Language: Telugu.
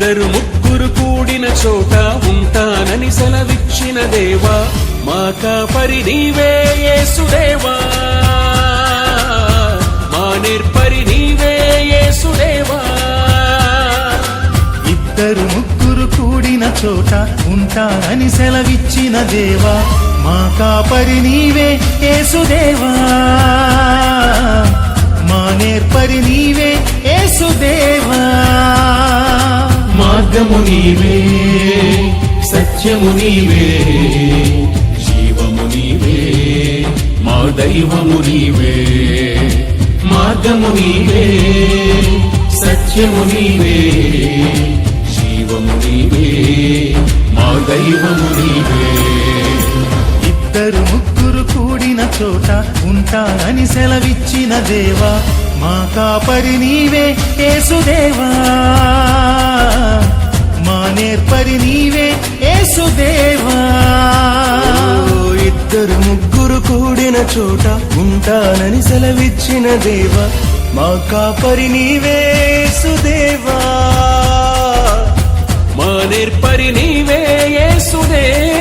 ఇద్దరు ముగ్గురు కూడిన చోట ఉంటానని సెలవిచ్చిన దేవా మా కాపరి నీవే యేసుదేవా. మా నిర్పరి నీవే యేసుదేవా. ఇద్దరు ముగ్గురు కూడిన చోట ఉంటానని సెలవిచ్చిన దేవా మా కాపరి నీవే యేసుదేవా. మా నేర్పరి నీవే యేసుదేవా. మార్గము నీవే సత్యము నీవే జీవము నీవే మా దైవము నీవే మార్గము నీవే సత్యము నీవే జీవము నీవే మా దైవము నీవే. ఇద్దరు ముగ్గురు కూడిన చోట ఉంటానని సెలవిచ్చిన దేవా మా కాపరి నీవే యేసుదేవా. నేర్పరి నీవే యేసుదేవా. ఇద్దరు ముగ్గురు కూడిన చోట ఉంటానని సెలవిచ్చిన దేవ. మా కాపరి నీవే సుదేవా మా నిర్పరి నీవే యేసుదేవా.